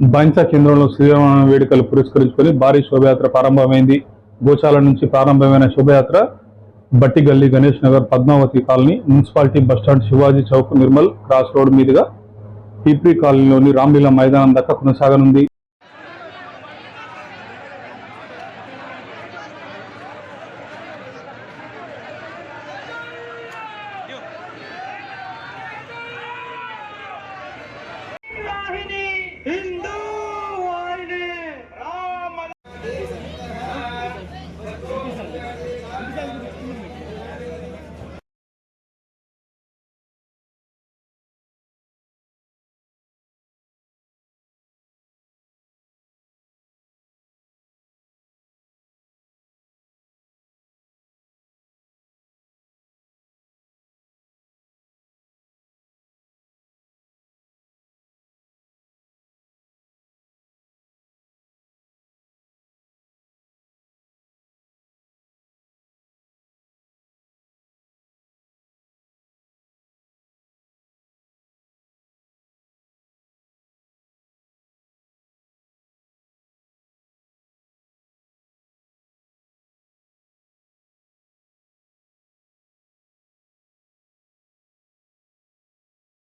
బైన్సా కేంద్రంలో శ్రీరామ వేడుకలు పురస్కరించుకొని భారీ శోభయాత్ర ప్రారంభమైంది. గోశాల నుంచి ప్రారంభమైన శోభయాత్ర Bhattigalli Ganesh Nagar Padmavathi colony municipality bus stand Shivaji Chowk Nirmal cross road మీదుగా పీపీ కాలనీలోని రామ్లీలా మైదానం దాకా కొనసాగనుంది.